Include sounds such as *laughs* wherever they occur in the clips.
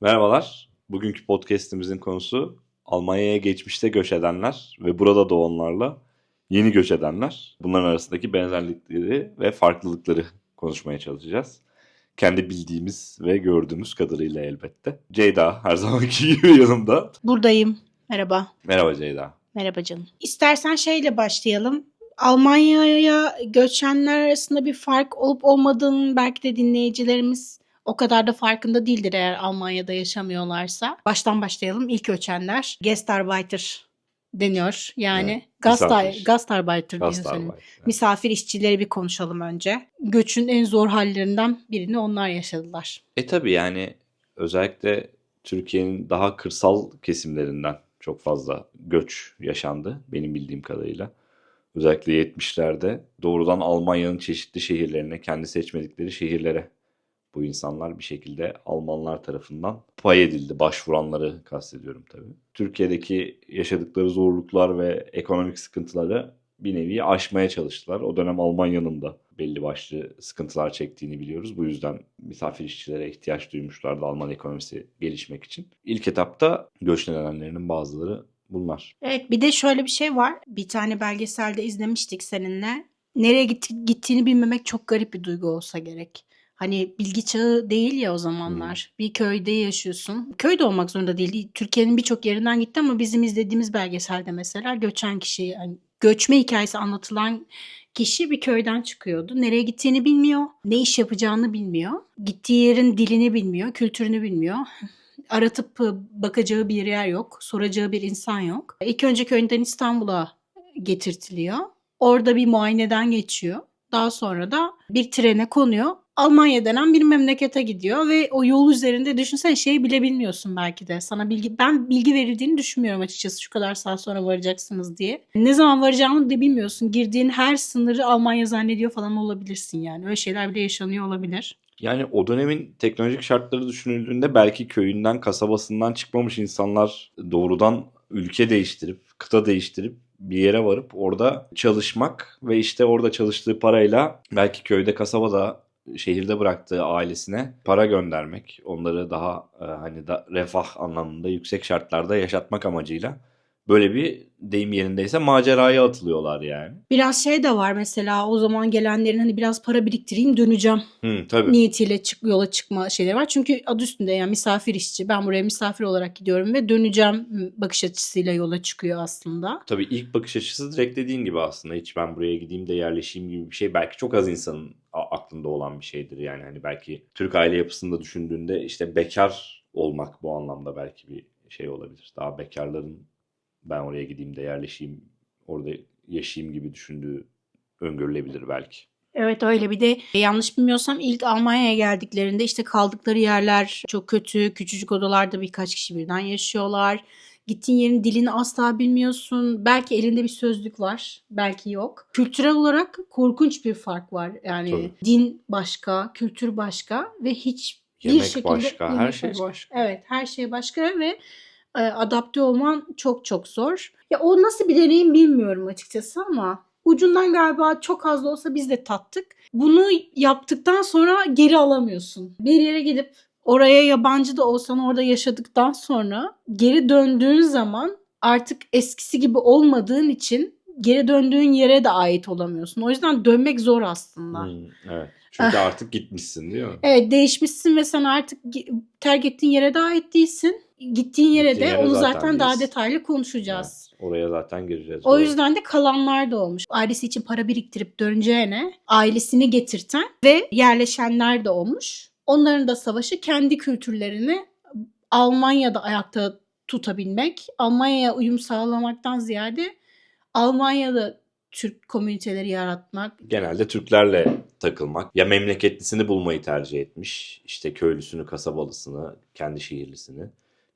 Merhabalar. Bugünkü podcast'imizin konusu Almanya'ya geçmişte göç edenler ve burada doğanlarla yeni göç edenler. Bunların arasındaki benzerlikleri ve farklılıkları konuşmaya çalışacağız. Kendi bildiğimiz ve gördüğümüz kadarıyla elbette. Ceyda her zamanki *laughs* gibi yanımda. Buradayım. Merhaba. Merhaba Ceyda. Merhaba canım. İstersen şeyle başlayalım. Almanya'ya göçenler arasında bir fark olup olmadığının belki de dinleyicilerimiz o kadar da farkında değildir eğer Almanya'da yaşamıyorlarsa. Baştan başlayalım. İlk göçenler Gastarbeiter deniyor. Yani Evet, Gastar. Gastarbeiter diyor senin. Gastarbeiter. Misafir işçileri bir konuşalım önce. Göçün en zor hallerinden birini onlar yaşadılar. E tabi yani özellikle Türkiye'nin daha kırsal kesimlerinden çok fazla göç yaşandı benim bildiğim kadarıyla. Özellikle 70'lerde doğrudan Almanya'nın çeşitli şehirlerine, kendi seçmedikleri şehirlere bu insanlar bir şekilde Almanlar tarafından pay edildi. Başvuranları kastediyorum tabii. Türkiye'deki yaşadıkları zorluklar ve ekonomik sıkıntıları bir nevi aşmaya çalıştılar. O dönem Almanya'nın da belli başlı sıkıntılar çektiğini biliyoruz. Bu yüzden misafir işçilere ihtiyaç duymuşlardı Alman ekonomisi gelişmek için. İlk etapta göç nedenlerinin bazıları bunlar. Evet bir de şöyle bir şey var. Bir tane belgeselde izlemiştik seninle. Nereye gitti, gittiğini bilmemek çok garip bir duygu olsa gerek. Hani bilgi çağı değil ya o zamanlar. Bir köyde yaşıyorsun. Köyde olmak zorunda değil. Türkiye'nin birçok yerinden gitti ama bizim izlediğimiz belgeselde mesela göçen kişi, yani göçme hikayesi anlatılan kişi bir köyden çıkıyordu. Nereye gittiğini bilmiyor, ne iş yapacağını bilmiyor. Gittiği yerin dilini bilmiyor, kültürünü bilmiyor. *laughs* Aratıp bakacağı bir yer yok, soracağı bir insan yok. İlk önce köyünden İstanbul'a getirtiliyor. Orada bir muayeneden geçiyor. Daha sonra da bir trene konuyor. Almanya denen bir memlekete gidiyor ve o yol üzerinde düşünsene şeyi bile bilmiyorsun belki de. Sana bilgi ben bilgi verildiğini düşünmüyorum açıkçası şu kadar saat sonra varacaksınız diye. Ne zaman varacağını da bilmiyorsun. Girdiğin her sınırı Almanya zannediyor falan olabilirsin yani. Öyle şeyler bile yaşanıyor olabilir. Yani o dönemin teknolojik şartları düşünüldüğünde belki köyünden, kasabasından çıkmamış insanlar doğrudan ülke değiştirip, kıta değiştirip bir yere varıp orada çalışmak ve işte orada çalıştığı parayla belki köyde, kasabada, şehirde bıraktığı ailesine para göndermek, onları daha e, hani da refah anlamında yüksek şartlarda yaşatmak amacıyla böyle bir deyim yerindeyse maceraya atılıyorlar yani. Biraz şey de var mesela o zaman gelenlerin hani biraz para biriktireyim döneceğim Hı, tabii. niyetiyle çık, yola çıkma şeyleri var. Çünkü adı üstünde yani misafir işçi. Ben buraya misafir olarak gidiyorum ve döneceğim bakış açısıyla yola çıkıyor aslında. Tabii ilk bakış açısı direkt dediğin gibi aslında hiç ben buraya gideyim de yerleşeyim gibi bir şey belki çok az insanın aklında olan bir şeydir yani hani belki Türk aile yapısında düşündüğünde işte bekar olmak bu anlamda belki bir şey olabilir. Daha bekarların ben oraya gideyim de yerleşeyim orada yaşayayım gibi düşündüğü öngörülebilir belki. Evet öyle bir de yanlış bilmiyorsam ilk Almanya'ya geldiklerinde işte kaldıkları yerler çok kötü. Küçücük odalarda birkaç kişi birden yaşıyorlar. Gittiğin yerin dilini asla bilmiyorsun. Belki elinde bir sözlük var, belki yok. Kültürel olarak korkunç bir fark var. Yani Tabii. din başka, kültür başka ve hiç bir Yemek şekilde başka, her şey başka. Evet, her şey başka ve e, adapte olman çok çok zor. Ya o nasıl bir deneyim bilmiyorum açıkçası ama ucundan galiba çok az da olsa biz de tattık. Bunu yaptıktan sonra geri alamıyorsun. Bir yere gidip oraya yabancı da olsan orada yaşadıktan sonra geri döndüğün zaman artık eskisi gibi olmadığın için geri döndüğün yere de ait olamıyorsun. O yüzden dönmek zor aslında. Hmm, evet. Çünkü artık gitmişsin değil mi? Evet değişmişsin ve sen artık terk ettiğin yere ait değilsin. Gittiğin yere Gittiğin de yere onu zaten zaten daha değilsin. detaylı konuşacağız. Evet, oraya zaten gireceğiz. O Doğru. yüzden de kalanlar da olmuş. Ailesi için para biriktirip döneceğine ailesini getirten ve yerleşenler de olmuş. Onların da savaşı kendi kültürlerini Almanya'da ayakta tutabilmek, Almanya'ya uyum sağlamaktan ziyade Almanya'da Türk komüniteleri yaratmak. genelde Türklerle takılmak. Ya memleketlisini bulmayı tercih etmiş. işte köylüsünü, kasabalısını, kendi şehirlisini.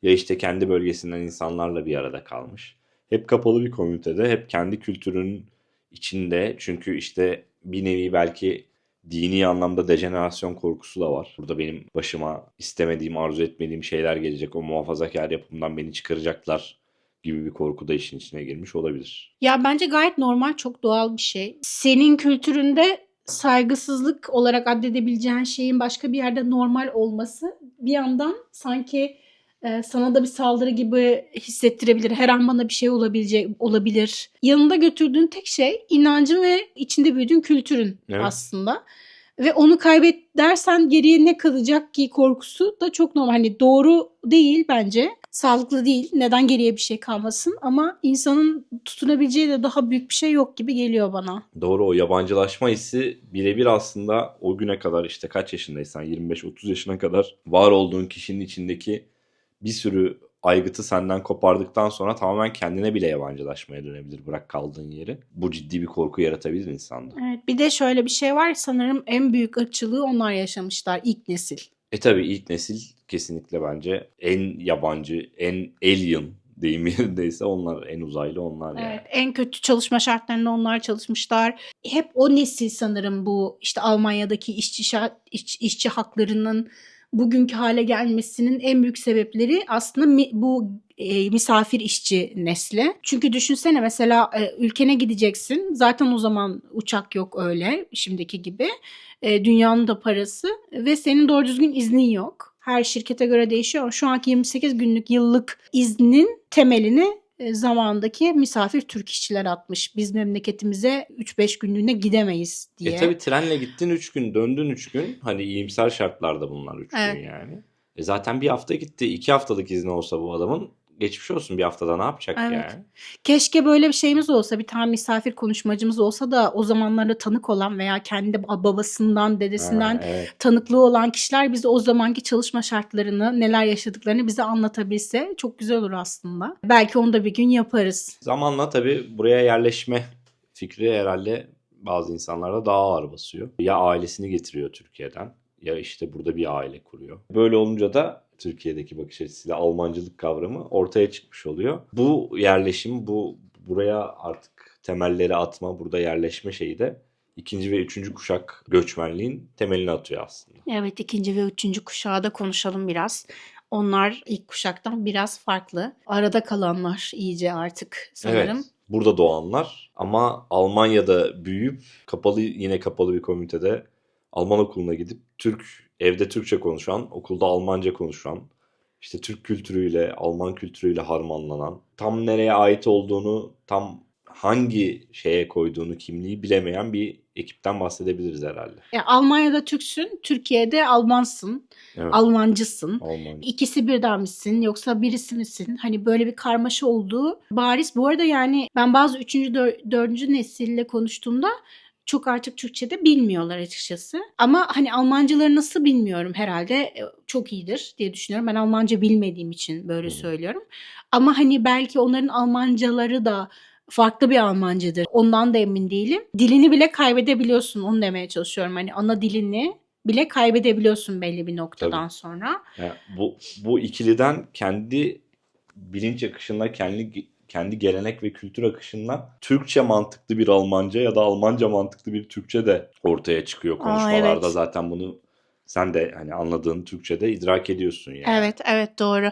Ya işte kendi bölgesinden insanlarla bir arada kalmış. Hep kapalı bir komünitede, hep kendi kültürünün içinde. Çünkü işte bir nevi belki dini anlamda dejenerasyon korkusu da var. Burada benim başıma istemediğim, arzu etmediğim şeyler gelecek. O muhafazakar yapımdan beni çıkaracaklar gibi bir korku da işin içine girmiş olabilir. Ya bence gayet normal, çok doğal bir şey. Senin kültüründe saygısızlık olarak addedebileceğin şeyin başka bir yerde normal olması bir yandan sanki e, sana da bir saldırı gibi hissettirebilir. Her an bana bir şey olabilecek olabilir. Yanında götürdüğün tek şey inancın ve içinde büyüdüğün kültürün Evet. aslında. Ve onu kaybet dersen geriye ne kalacak ki korkusu da çok normal. Hani doğru değil bence. Sağlıklı değil. Neden geriye bir şey kalmasın? Ama insanın tutunabileceği de daha büyük bir şey yok gibi geliyor bana. Doğru o yabancılaşma hissi birebir aslında o güne kadar işte kaç yaşındaysan 25-30 yaşına kadar var olduğun kişinin içindeki bir sürü aygıtı senden kopardıktan sonra tamamen kendine bile yabancılaşmaya dönebilir bırak kaldığın yeri. Bu ciddi bir korku yaratabilir insanda. Evet, bir de şöyle bir şey var. Sanırım en büyük ırkçılığı onlar yaşamışlar. ilk nesil. E tabi ilk nesil kesinlikle bence en yabancı, en alien deyim *laughs* yerindeyse onlar en uzaylı onlar yani. Evet, en kötü çalışma şartlarında onlar çalışmışlar. Hep o nesil sanırım bu işte Almanya'daki işçi iş- işçi haklarının bugünkü hale gelmesinin en büyük sebepleri aslında mi- bu e, misafir işçi nesli. Çünkü düşünsene mesela e, ülkene gideceksin. Zaten o zaman uçak yok öyle şimdiki gibi. E, dünyanın da parası ve senin doğru düzgün iznin yok. Her şirkete göre değişiyor. Şu anki 28 günlük yıllık iznin temelini zamandaki misafir Türk işçiler atmış. Biz memleketimize 3-5 günlüğüne gidemeyiz diye. E tabi trenle gittin 3 gün döndün 3 gün. Hani iyimser şartlarda bunlar 3 Evet. gün yani. E zaten bir hafta gitti. 2 haftalık izni olsa bu adamın geçmiş olsun bir haftada ne yapacak Evet. yani? Keşke böyle bir şeyimiz olsa, bir tane misafir konuşmacımız olsa da o zamanlarda tanık olan veya kendi babasından, dedesinden Ha, evet. tanıklığı olan kişiler bize o zamanki çalışma şartlarını, neler yaşadıklarını bize anlatabilse çok güzel olur aslında. Belki onu da bir gün yaparız. Zamanla tabii buraya yerleşme fikri herhalde bazı insanlarda daha ağır basıyor. Ya ailesini getiriyor Türkiye'den ya işte burada bir aile kuruyor. Böyle olunca da Türkiye'deki bakış açısıyla Almancılık kavramı ortaya çıkmış oluyor. Bu yerleşim, bu buraya artık temelleri atma, burada yerleşme şeyi de ikinci ve üçüncü kuşak göçmenliğin temelini atıyor aslında. Evet ikinci ve üçüncü kuşağı da konuşalım biraz. Onlar ilk kuşaktan biraz farklı. Arada kalanlar iyice artık sanırım. Evet. Burada doğanlar ama Almanya'da büyüyüp kapalı yine kapalı bir komünitede Alman okuluna gidip Türk evde Türkçe konuşan, okulda Almanca konuşan, işte Türk kültürüyle, Alman kültürüyle harmanlanan, tam nereye ait olduğunu, tam hangi şeye koyduğunu, kimliği bilemeyen bir ekipten bahsedebiliriz herhalde. Ya Almanya'da Türksün, Türkiye'de Almansın, Evet. Almancısın. Almanca. İkisi birden misin yoksa birisi misin? Hani böyle bir karmaşa olduğu bariz. Bu arada yani ben bazı üçüncü, dör- dördüncü nesille konuştuğumda çok artık Türkçe'de bilmiyorlar açıkçası. Ama hani Almancaları nasıl bilmiyorum herhalde e, çok iyidir diye düşünüyorum. Ben Almanca bilmediğim için böyle söylüyorum. Ama hani belki onların Almancaları da farklı bir Almancadır. Ondan da emin değilim. Dilini bile kaybedebiliyorsun onu demeye çalışıyorum. Hani ana dilini bile kaybedebiliyorsun belli bir noktadan sonra. Yani bu bu ikiliden kendi bilinç akışına, kendi kendi gelenek ve kültür akışından Türkçe mantıklı bir Almanca ya da Almanca mantıklı bir Türkçe de ortaya çıkıyor Aa, konuşmalarda. evet. Zaten bunu sen de hani anladığın Türkçe'de idrak ediyorsun yani. Evet, evet doğru.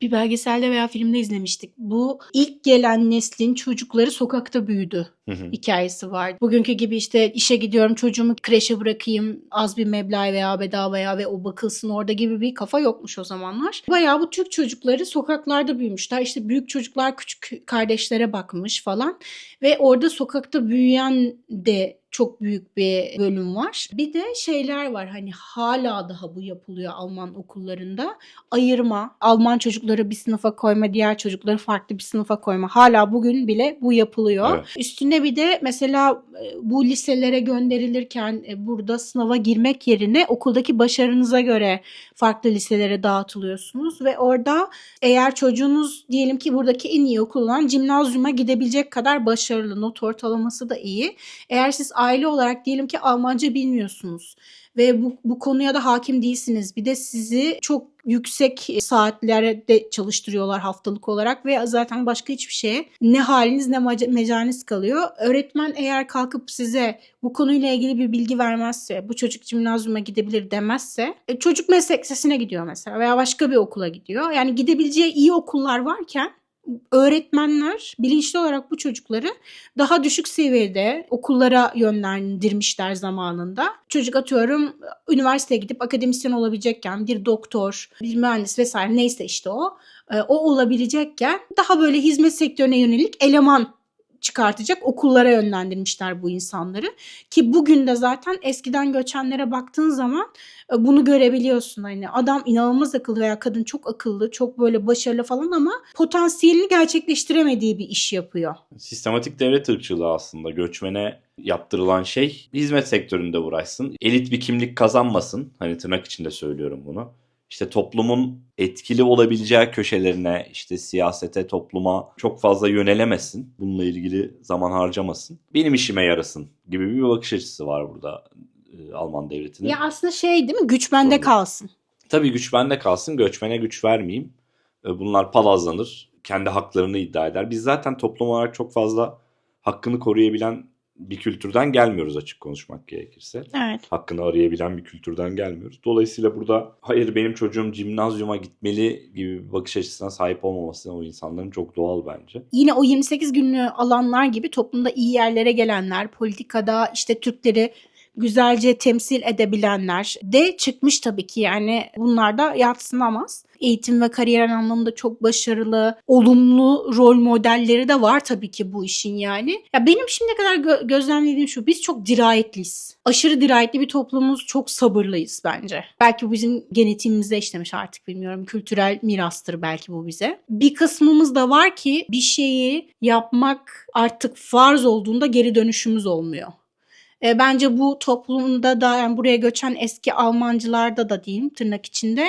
Bir belgeselde veya filmde izlemiştik. Bu ilk gelen neslin çocukları sokakta büyüdü Hı hı. hikayesi var. Bugünkü gibi işte işe gidiyorum çocuğumu kreşe bırakayım az bir meblağ veya bedavaya ve o bakılsın orada gibi bir kafa yokmuş o zamanlar. Bayağı bu Türk çocukları sokaklarda büyümüşler. İşte büyük çocuklar küçük kardeşlere bakmış falan. Ve orada sokakta büyüyen de çok büyük bir bölüm var. Bir de şeyler var hani hala daha bu yapılıyor Alman okullarında. Ayırma, Alman çocukları bir sınıfa koyma, diğer çocukları farklı bir sınıfa koyma. Hala bugün bile bu yapılıyor. Evet. Üstüne bir de mesela e, bu liselere gönderilirken e, burada sınava girmek yerine okuldaki başarınıza göre farklı liselere dağıtılıyorsunuz ve orada eğer çocuğunuz diyelim ki buradaki en iyi okul olan cimnazyuma gidebilecek kadar başarılı, not ortalaması da iyi. Eğer siz aile olarak diyelim ki Almanca bilmiyorsunuz ve bu, bu konuya da hakim değilsiniz. Bir de sizi çok yüksek saatlerde çalıştırıyorlar haftalık olarak ve zaten başka hiçbir şeye ne haliniz ne mecaliniz kalıyor. Öğretmen eğer kalkıp size bu konuyla ilgili bir bilgi vermezse, bu çocuk cimnazyuma gidebilir demezse, e, çocuk meslek lisesine gidiyor mesela veya başka bir okula gidiyor. Yani gidebileceği iyi okullar varken öğretmenler bilinçli olarak bu çocukları daha düşük seviyede okullara yönlendirmişler zamanında. Çocuk atıyorum üniversiteye gidip akademisyen olabilecekken bir doktor, bir mühendis vesaire neyse işte o e, o olabilecekken daha böyle hizmet sektörüne yönelik eleman çıkartacak okullara yönlendirmişler bu insanları. Ki bugün de zaten eskiden göçenlere baktığın zaman e, bunu görebiliyorsun. Hani adam inanılmaz akıllı veya kadın çok akıllı, çok böyle başarılı falan ama potansiyelini gerçekleştiremediği bir iş yapıyor. Sistematik devlet ırkçılığı aslında göçmene yaptırılan şey hizmet sektöründe uğraşsın. Elit bir kimlik kazanmasın. Hani tırnak içinde söylüyorum bunu. İşte toplumun etkili olabileceği köşelerine, işte siyasete, topluma çok fazla yönelemesin. Bununla ilgili zaman harcamasın. Benim işime yarasın gibi bir bakış açısı var burada e, Alman devletinin. Ya aslında şey değil mi? Güç bende Sorun. kalsın. Tabii güç bende kalsın, göçmene güç vermeyeyim. E, Bunlar palazlanır, kendi haklarını iddia eder. Biz zaten toplum olarak çok fazla hakkını koruyabilen bir kültürden gelmiyoruz açık konuşmak gerekirse. Evet. Hakkını arayabilen bir kültürden gelmiyoruz. Dolayısıyla burada hayır benim çocuğum cimnazyuma gitmeli gibi bir bakış açısına sahip olmaması o insanların çok doğal bence. Yine o 28 günlüğü alanlar gibi toplumda iyi yerlere gelenler, politikada işte Türkleri güzelce temsil edebilenler de çıkmış tabii ki yani bunlar da yatsınamaz. Eğitim ve kariyer anlamında çok başarılı, olumlu rol modelleri de var tabii ki bu işin yani. Ya benim şimdiye kadar gö- gözlemlediğim şu, biz çok dirayetliyiz. Aşırı dirayetli bir toplumuz, çok sabırlıyız bence. Belki bu bizim genetiğimizde işlemiş artık bilmiyorum. Kültürel mirastır belki bu bize. Bir kısmımız da var ki bir şeyi yapmak artık farz olduğunda geri dönüşümüz olmuyor. E, bence bu toplumda da yani buraya göçen eski Almancılarda da diyeyim tırnak içinde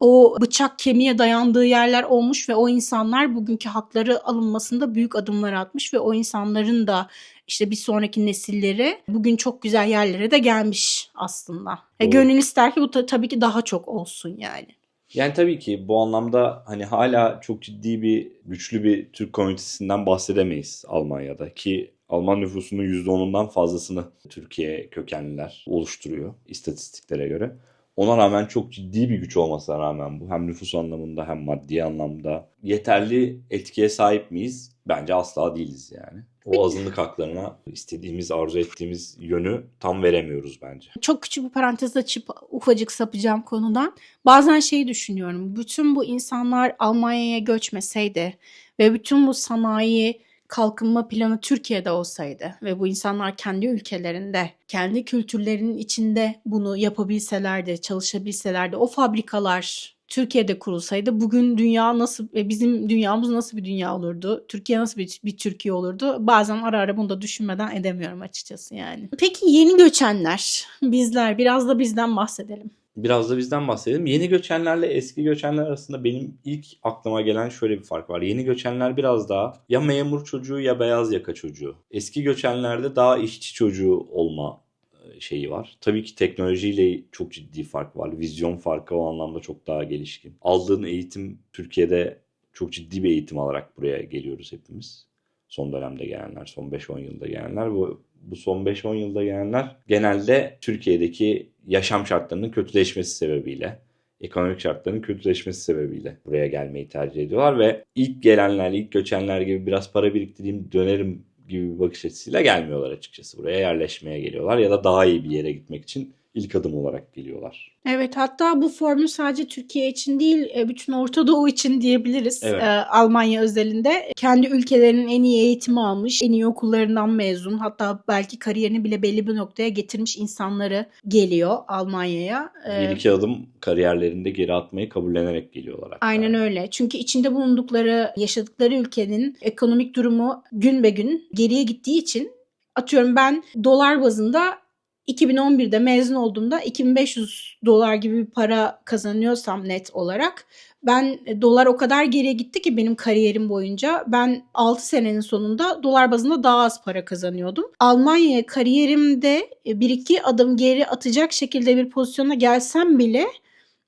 o bıçak kemiğe dayandığı yerler olmuş ve o insanlar bugünkü hakları alınmasında büyük adımlar atmış ve o insanların da işte bir sonraki nesilleri bugün çok güzel yerlere de gelmiş aslında. E, gönül ister ki bu ta- tabii ki daha çok olsun yani. Yani tabii ki bu anlamda hani hala çok ciddi bir güçlü bir Türk komünitesinden bahsedemeyiz Almanya'da ki Alman nüfusunun %10'undan fazlasını Türkiye kökenliler oluşturuyor istatistiklere göre. Ona rağmen çok ciddi bir güç olmasına rağmen bu hem nüfus anlamında hem maddi anlamda yeterli etkiye sahip miyiz? Bence asla değiliz yani. O azınlık haklarına istediğimiz, arzu ettiğimiz yönü tam veremiyoruz bence. Çok küçük bir parantez açıp ufacık sapacağım konudan. Bazen şeyi düşünüyorum. Bütün bu insanlar Almanya'ya göçmeseydi ve bütün bu sanayi kalkınma planı Türkiye'de olsaydı ve bu insanlar kendi ülkelerinde, kendi kültürlerinin içinde bunu yapabilselerdi, çalışabilselerdi, o fabrikalar Türkiye'de kurulsaydı bugün dünya nasıl ve bizim dünyamız nasıl bir dünya olurdu? Türkiye nasıl bir, bir Türkiye olurdu? Bazen ara ara bunu da düşünmeden edemiyorum açıkçası yani. Peki yeni göçenler, bizler biraz da bizden bahsedelim. Biraz da bizden bahsedelim. Yeni göçenlerle eski göçenler arasında benim ilk aklıma gelen şöyle bir fark var. Yeni göçenler biraz daha ya memur çocuğu ya beyaz yaka çocuğu. Eski göçenlerde daha işçi çocuğu olma e, şeyi var. Tabii ki teknolojiyle çok ciddi fark var. Vizyon farkı o anlamda çok daha gelişkin. Aldığın eğitim Türkiye'de çok ciddi bir eğitim alarak buraya geliyoruz hepimiz. Son dönemde gelenler, son 5-10 yılda gelenler. Bu, bu son 5-10 yılda gelenler genelde Türkiye'deki yaşam şartlarının kötüleşmesi sebebiyle, ekonomik şartların kötüleşmesi sebebiyle buraya gelmeyi tercih ediyorlar ve ilk gelenler, ilk göçenler gibi biraz para biriktireyim dönerim gibi bir bakış açısıyla gelmiyorlar açıkçası. Buraya yerleşmeye geliyorlar ya da daha iyi bir yere gitmek için ilk adım olarak geliyorlar. Evet hatta bu formül sadece Türkiye için değil e, bütün Orta Doğu için diyebiliriz. Evet. E, Almanya özelinde kendi ülkelerinin en iyi eğitimi almış, en iyi okullarından mezun hatta belki kariyerini bile belli bir noktaya getirmiş insanları geliyor Almanya'ya. E, iki adım kariyerlerinde geri atmayı kabullenerek geliyorlar. hatta. Aynen öyle. Çünkü içinde bulundukları, yaşadıkları ülkenin ekonomik durumu gün be gün geriye gittiği için atıyorum ben dolar bazında 2011'de mezun olduğumda 2500 dolar gibi bir para kazanıyorsam net olarak ben e, dolar o kadar geriye gitti ki benim kariyerim boyunca ben 6 senenin sonunda dolar bazında daha az para kazanıyordum. Almanya'ya kariyerimde e, bir iki adım geri atacak şekilde bir pozisyona gelsem bile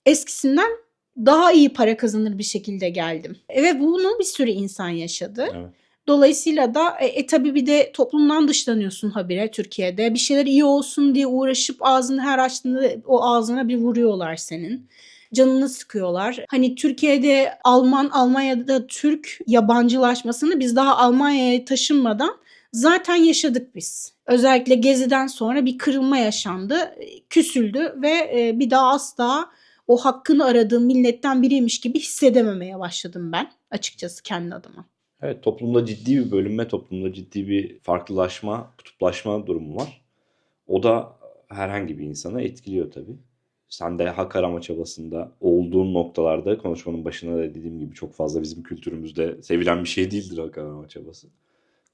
eskisinden daha iyi para kazanır bir şekilde geldim. E, Ve bunu bir sürü insan yaşadı. Evet. Dolayısıyla da e, e tabii bir de toplumdan dışlanıyorsun habire Türkiye'de. Bir şeyler iyi olsun diye uğraşıp ağzını her açtığında o ağzına bir vuruyorlar senin. canını sıkıyorlar. Hani Türkiye'de Alman, Almanya'da Türk yabancılaşmasını biz daha Almanya'ya taşınmadan zaten yaşadık biz. Özellikle Gezi'den sonra bir kırılma yaşandı, küsüldü ve e, bir daha asla o hakkını aradığım milletten biriymiş gibi hissedememeye başladım ben açıkçası kendi adıma. Evet toplumda ciddi bir bölünme, toplumda ciddi bir farklılaşma, kutuplaşma durumu var. O da herhangi bir insanı etkiliyor tabii. Sen de hak arama çabasında olduğun noktalarda konuşmanın başına da dediğim gibi çok fazla bizim kültürümüzde sevilen bir şey değildir hak arama çabası.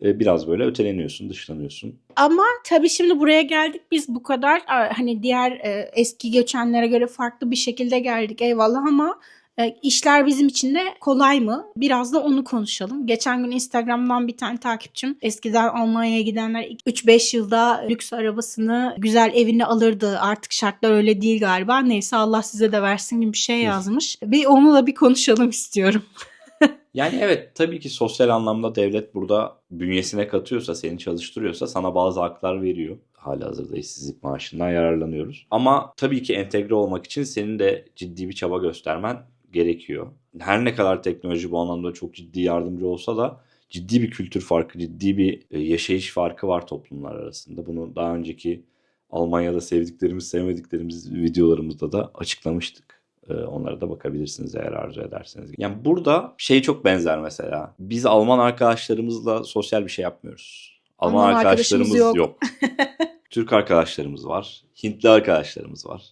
Ee, Biraz böyle öteleniyorsun, dışlanıyorsun. Ama tabii şimdi buraya geldik biz bu kadar hani diğer e, eski göçenlere göre farklı bir şekilde geldik eyvallah ama e, işler bizim için de kolay mı? Biraz da onu konuşalım. Geçen gün Instagram'dan bir tane takipçim eskiden Almanya'ya gidenler 3-5 yılda lüks arabasını güzel evini alırdı. Artık şartlar öyle değil galiba. Neyse Allah size de versin gibi bir şey yazmış. Bir onu da bir konuşalım istiyorum. *laughs* Yani evet tabii ki sosyal anlamda devlet burada bünyesine katıyorsa, seni çalıştırıyorsa sana bazı haklar veriyor. Halihazırda işsizlik maaşından yararlanıyoruz. Ama tabii ki entegre olmak için senin de ciddi bir çaba göstermen gerekiyor. Her ne kadar teknoloji bu anlamda çok ciddi yardımcı olsa da ciddi bir kültür farkı, ciddi bir e, yaşayış farkı var toplumlar arasında. Bunu daha önceki Almanya'da sevdiklerimiz, sevmediklerimiz videolarımızda da açıklamıştık. Ee, Onlara da bakabilirsiniz eğer arzu ederseniz. Yani burada şey çok benzer mesela. Biz Alman arkadaşlarımızla sosyal bir şey yapmıyoruz. Alman, Alman arkadaşlarımız yok. yok. *laughs* Türk arkadaşlarımız var. Hintli arkadaşlarımız var.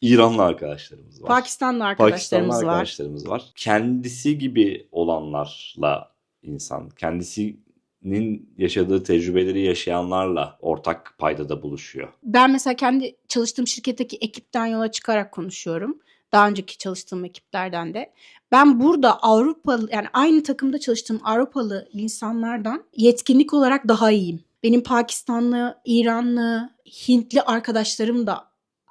İranlı arkadaşlarımız var. Pakistanlı Pakistanlı arkadaşlarımız var. arkadaşlarımız var. Kendisi gibi olanlarla insan, kendisinin yaşadığı tecrübeleri yaşayanlarla ortak paydada buluşuyor. Ben mesela kendi çalıştığım şirketteki ekipten yola çıkarak konuşuyorum. Daha önceki çalıştığım ekiplerden de. Ben burada Avrupalı yani aynı takımda çalıştığım Avrupalı insanlardan yetkinlik olarak daha iyiyim. Benim Pakistanlı, İranlı, Hintli arkadaşlarım da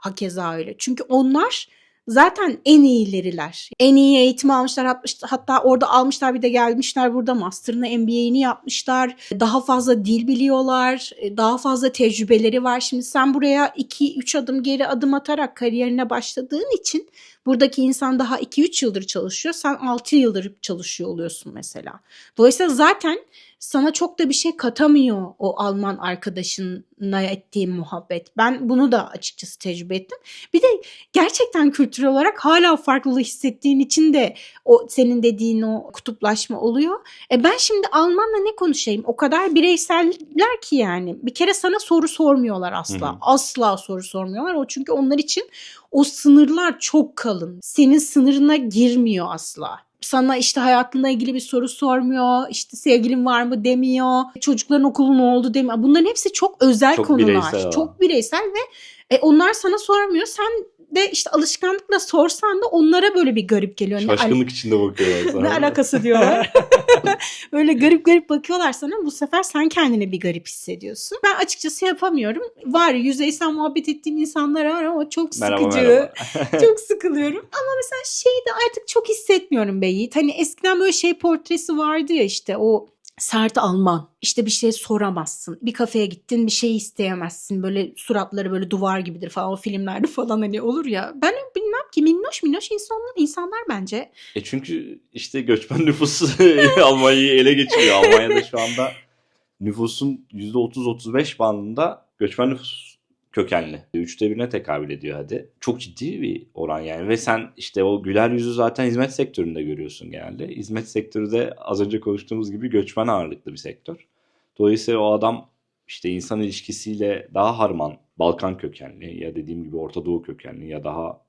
hakeza öyle. Çünkü onlar zaten en iyileriler. En iyi eğitimi almışlar hatta- orada almışlar bir de gelmişler burada master'ını MBA'ini yapmışlar. Daha fazla dil biliyorlar. Daha fazla tecrübeleri var. Şimdi sen buraya 2-3 adım geri adım atarak kariyerine başladığın için buradaki insan daha 2-3 yıldır çalışıyor. Sen 6 yıldır çalışıyor oluyorsun mesela. Dolayısıyla zaten sana çok da bir şey katamıyor o Alman arkadaşınla ettiğin muhabbet. Ben bunu da açıkçası tecrübe ettim. Bir de gerçekten kültürel olarak hala farklılığı hissettiğin için de o senin dediğin o kutuplaşma oluyor. E ben şimdi Almanla ne konuşayım? O kadar bireyseller ki yani. Bir kere sana soru sormuyorlar asla. Hı hı. Asla soru sormuyorlar. O çünkü onlar için o sınırlar çok kalın. Senin sınırına girmiyor asla. Sana işte hayatınla ilgili bir soru sormuyor. İşte sevgilin var mı demiyor. Çocukların okulu ne oldu demiyor. Bunların hepsi çok özel Çok konular. bireysel çok bireysel ve e, onlar sana sormuyor. Sen de işte alışkanlıkla sorsan da onlara böyle bir garip geliyor. Ne, Şaşkınlık içinde bakıyorlar *laughs* sana. ne alakası diyorlar. *laughs* Böyle garip garip bakıyorlar sana. Bu sefer sen kendini bir garip hissediyorsun. Ben açıkçası yapamıyorum. Var yüzeysel muhabbet ettiğim insanlar var ama çok Merhaba sıkıcı. merhaba. *laughs* çok sıkılıyorum. Ama mesela şeyi de artık çok hissetmiyorum be Yiğit. Hani eskiden böyle şey portresi vardı ya işte o sert Alman. İşte bir şey soramazsın. Bir kafeye gittin bir şey isteyemezsin. Böyle suratları böyle duvar gibidir falan. O filmlerde *laughs* falan hani olur ya. Ben bilmem ki minnoş minnoş insanlar, insanlar bence. E çünkü işte göçmen *laughs* nüfusu *laughs* Almanya'yı ele geçiriyor. Almanya'da şu anda nüfusun %30-35 bandında göçmen nüfus kökenli. Üçte birine tekabül ediyor hadi. Çok ciddi bir oran yani. Ve sen işte o güler yüzü zaten hizmet sektöründe görüyorsun genelde. Hizmet sektörü de az önce konuştuğumuz gibi göçmen ağırlıklı bir sektör. Dolayısıyla o adam işte insan ilişkisiyle daha harman Balkan kökenli ya dediğim gibi Orta Doğu kökenli ya daha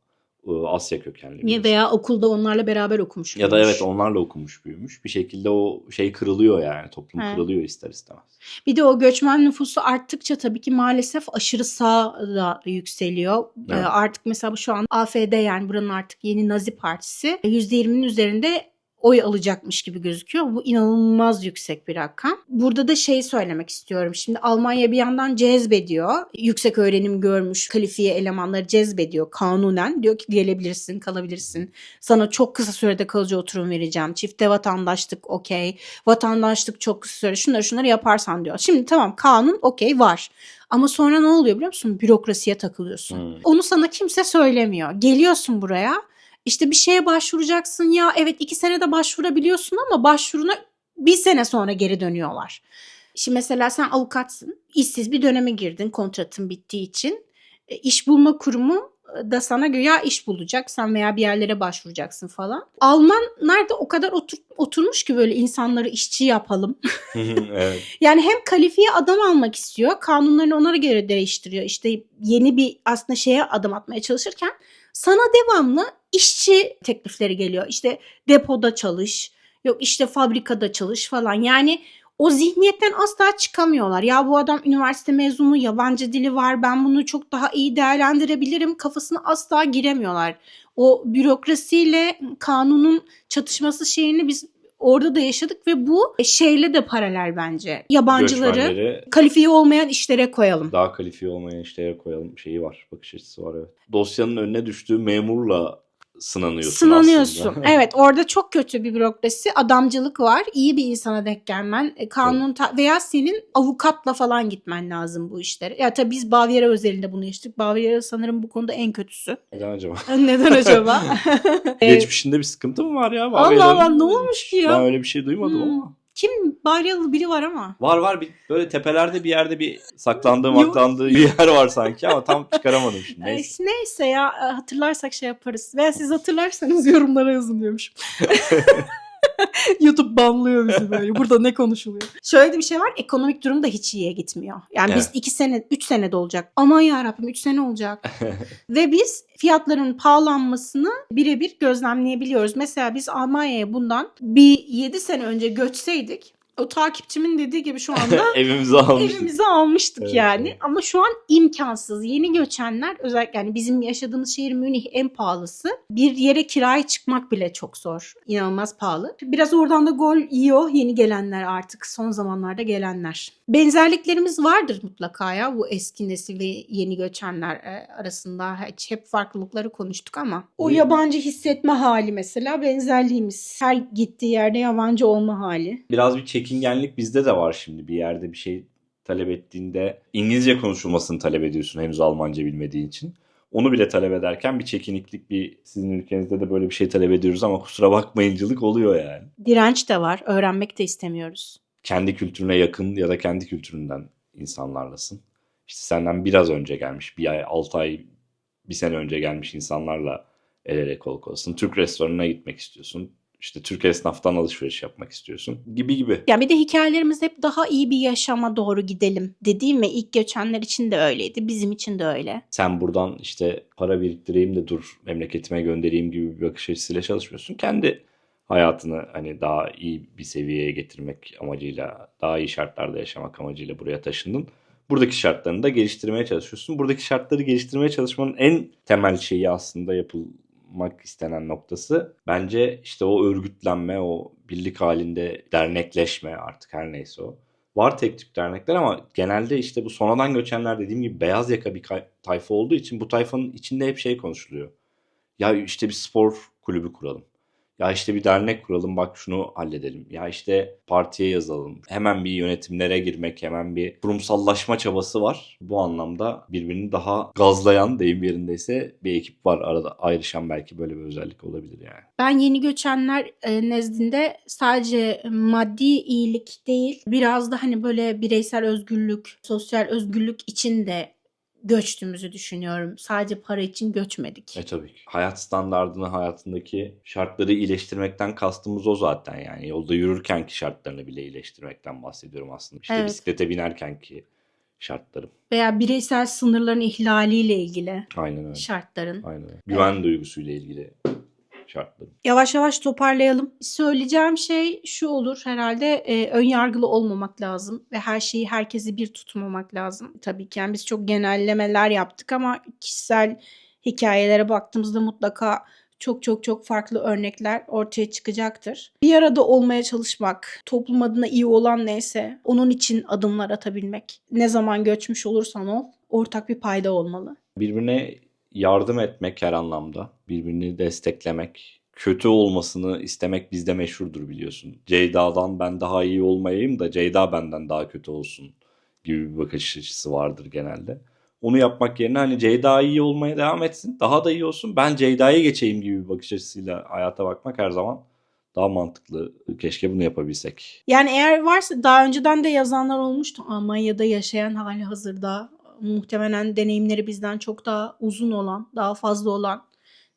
Asya kökenli. bir Ya insan. veya okulda onlarla beraber okumuş. Ya da evet onlarla okumuş büyümüş. Bir şekilde o şey kırılıyor yani. Toplum He. kırılıyor ister istemez. Bir de o göçmen nüfusu arttıkça tabii ki maalesef aşırı sağa da yükseliyor. Evet. Ee, artık mesela şu an AFD yani buranın artık yeni Nazi Partisi %20'nin üzerinde oy alacakmış gibi gözüküyor. Bu inanılmaz yüksek bir rakam. Burada da şey söylemek istiyorum. Şimdi Almanya bir yandan cezbediyor. Yüksek öğrenim görmüş kalifiye elemanları cezbediyor kanunen. Diyor ki gelebilirsin, kalabilirsin. Sana çok kısa sürede kalıcı oturum vereceğim. Çifte vatandaşlık okey. Vatandaşlık çok kısa süre. Şunları şunları yaparsan diyor. Şimdi tamam kanun okey var. Ama sonra ne oluyor biliyor musun? Bürokrasiye takılıyorsun. Hmm. Onu sana kimse söylemiyor. Geliyorsun buraya. İşte bir şeye başvuracaksın ya evet iki senede başvurabiliyorsun ama başvuruna bir sene sonra geri dönüyorlar. Şimdi mesela sen avukatsın. işsiz bir döneme girdin kontratın bittiği için. E, iş bulma kurumu da sana güya iş bulacak. Sen veya bir yerlere başvuracaksın falan. Almanlar da o kadar otur, oturmuş ki böyle insanları işçi yapalım. *laughs* evet. Yani hem kalifiye adam almak istiyor. Kanunlarını ona göre değiştiriyor. İşte yeni bir aslında şeye adım atmaya çalışırken sana devamlı işçi teklifleri geliyor. İşte depoda çalış, yok işte fabrikada çalış falan. Yani o zihniyetten asla çıkamıyorlar. Ya bu adam üniversite mezunu, yabancı dili var, ben bunu çok daha iyi değerlendirebilirim kafasına asla giremiyorlar. O bürokrasiyle kanunun çatışması şeyini biz orada da yaşadık ve bu şeyle de paralel bence. Yabancıları kalifiye olmayan işlere koyalım. daha kalifiye olmayan işlere koyalım şeyi var. Bakış açısı var evet. Dosyanın önüne düştüğü memurla sınanıyorsun Sınanıyorsun. aslında. Evet orada çok kötü bir bürokrasi, adamcılık var. İyi bir insana denk gelmen, e, kanun ta- veya senin avukatla falan gitmen lazım bu işlere. Ya tabii biz Bavyera özelinde bunu yaşadık. Bavyera sanırım bu konuda en kötüsü. Neden acaba? *laughs* Neden acaba? *laughs* Geçmişinde bir sıkıntı mı var ya? Allah Bavyera'nın? Allah, ne olmuş ki ya? Ben öyle bir şey duymadım Hmm. ama. Kim Bavyeralı biri var ama. Var var bir böyle tepelerde bir yerde bir saklandığı Yok. maklandığı bir yer var sanki ama tam çıkaramadım şimdi. Neyse. Neyse. Ya e, hatırlarsak şey yaparız. Veya siz hatırlarsanız yorumlara yazın diyormuş. *laughs* *laughs* YouTube banlıyor bizi böyle. *laughs* Burada ne konuşuluyor? Şöyle de bir şey var. Ekonomik durum da hiç iyiye gitmiyor. Yani biz Evet. iki sene, üç senede olacak. Aman yarabbim üç sene olacak. *laughs* Ve biz fiyatların pahalanmasını birebir gözlemleyebiliyoruz. Mesela biz Almanya'ya bundan bir yedi sene önce göçseydik o takipçimin dediği gibi şu *laughs* anda Evimize almıştık. evimize almıştık Evet, yani. evet. Ama şu an imkansız. Yeni göçenler özellikle yani bizim yaşadığımız şehir Münih en pahalısı. Bir yere kiraya çıkmak bile çok zor. İnanılmaz pahalı. Biraz oradan da gol yiyor yeni gelenler artık son zamanlarda gelenler. Benzerliklerimiz vardır mutlaka ya bu eski nesil ve yeni göçenler e, arasında. Hiç hep farklılıkları konuştuk ama o yabancı hissetme hali mesela benzerliğimiz. Her gittiği yerde yabancı olma hali. Biraz bir çekingenlik bizde de var şimdi. Bir yerde bir şey talep ettiğinde İngilizce konuşulmasını talep ediyorsun henüz Almanca bilmediğin için. Onu bile talep ederken bir çekiniklik bir sizin ülkenizde de böyle bir şey talep ediyoruz ama kusura bakmayıncılık oluyor yani. Direnç de var. Öğrenmek de istemiyoruz. Kendi kültürüne yakın ya da kendi kültüründen insanlarlasın. İşte senden biraz önce gelmiş, bir ay, altı ay, bir sene önce gelmiş insanlarla el ele kol kolasın. Türk restoranına gitmek istiyorsun. İşte Türk esnaftan alışveriş yapmak istiyorsun. Gibi gibi. Yani bir de hikayelerimiz hep daha iyi bir yaşama doğru gidelim dediğim ve ilk göçenler için de öyleydi. Bizim için de öyle. Sen buradan işte para biriktireyim de dur memleketime göndereyim gibi bir bakış açısıyla çalışmıyorsun. Kendi hayatını hani daha iyi bir seviyeye getirmek amacıyla, daha iyi şartlarda yaşamak amacıyla buraya taşındın. Buradaki şartlarını da geliştirmeye çalışıyorsun. Buradaki şartları geliştirmeye çalışmanın en temel şeyi aslında yapılmak istenen noktası bence işte o örgütlenme, o birlik halinde dernekleşme artık her neyse o. Var tek tip dernekler ama genelde işte bu sonradan göçenler dediğim gibi beyaz yaka bir tayfa olduğu için bu tayfanın içinde hep şey konuşuluyor. Ya işte bir spor kulübü kuralım. Ya işte bir dernek kuralım bak şunu halledelim. Ya işte partiye yazalım. Hemen bir yönetimlere girmek, hemen bir kurumsallaşma çabası var. Bu anlamda birbirini daha gazlayan deyim yerindeyse bir ekip var arada ayrışan belki böyle bir özellik olabilir yani. Ben yeni göçenler e, nezdinde sadece maddi iyilik değil, biraz da hani böyle bireysel özgürlük, sosyal özgürlük için de göçtüğümüzü düşünüyorum. Sadece para için göçmedik. E tabii ki. Hayat standartını, hayatındaki şartları iyileştirmekten kastımız o zaten yani. Yolda yürürkenki şartlarını bile iyileştirmekten bahsediyorum aslında. İşte Evet. bisiklete binerkenki şartlarım. Veya bireysel sınırların ihlaliyle ilgili Aynen öyle. şartların. Aynen öyle. Güven duygusuyla ilgili şartlarım. Yavaş yavaş toparlayalım. Söyleyeceğim şey şu olur herhalde e, ön yargılı olmamak lazım ve her şeyi herkesi bir tutmamak lazım. Tabii ki yani biz çok genellemeler yaptık ama kişisel hikayelere baktığımızda mutlaka çok çok çok farklı örnekler ortaya çıkacaktır. Bir arada olmaya çalışmak, toplum adına iyi olan neyse onun için adımlar atabilmek. Ne zaman göçmüş olursan ol, ortak bir payda olmalı. Birbirine yardım etmek her anlamda. Birbirini desteklemek. Kötü olmasını istemek bizde meşhurdur biliyorsun. Ceyda'dan ben daha iyi olmayayım da Ceyda benden daha kötü olsun gibi bir bakış açısı vardır genelde. onu yapmak yerine hani Ceyda iyi olmaya devam etsin. Daha da iyi olsun. Ben Ceyda'ya geçeyim gibi bir bakış açısıyla hayata bakmak her zaman daha mantıklı. Keşke bunu yapabilsek. Yani eğer varsa daha önceden de yazanlar olmuştu Almanya'da yaşayan hali hazırda muhtemelen deneyimleri bizden çok daha uzun olan, daha fazla olan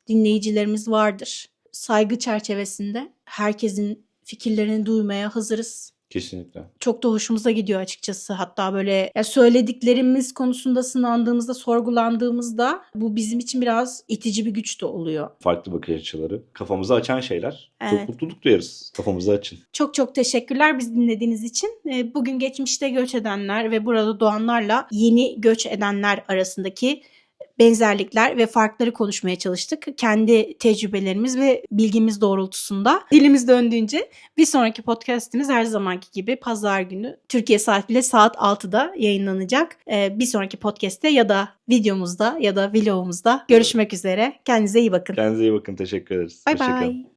dinleyicilerimiz vardır. Saygı çerçevesinde herkesin fikirlerini duymaya hazırız. Kesinlikle. Çok da hoşumuza gidiyor açıkçası. Hatta böyle ya söylediklerimiz konusunda sınandığımızda, sorgulandığımızda bu bizim için biraz itici bir güç de oluyor. Farklı bakış açıları. Kafamızı açan şeyler. Evet. Çok mutluluk duyarız. Kafamızı açın. Çok çok teşekkürler biz dinlediğiniz için. Ee, Bugün geçmişte göç edenler ve burada doğanlarla yeni göç edenler arasındaki benzerlikler ve farkları konuşmaya çalıştık. Kendi tecrübelerimiz ve bilgimiz doğrultusunda dilimiz döndüğünce bir sonraki podcastimiz her zamanki gibi pazar günü Türkiye saatiyle saat 6'da yayınlanacak. Ee, Bir sonraki podcast'te ya da videomuzda ya da vlogumuzda görüşmek üzere. Kendinize iyi bakın. Kendinize iyi bakın. Teşekkür ederiz. Bye Hoşça kalın. bye.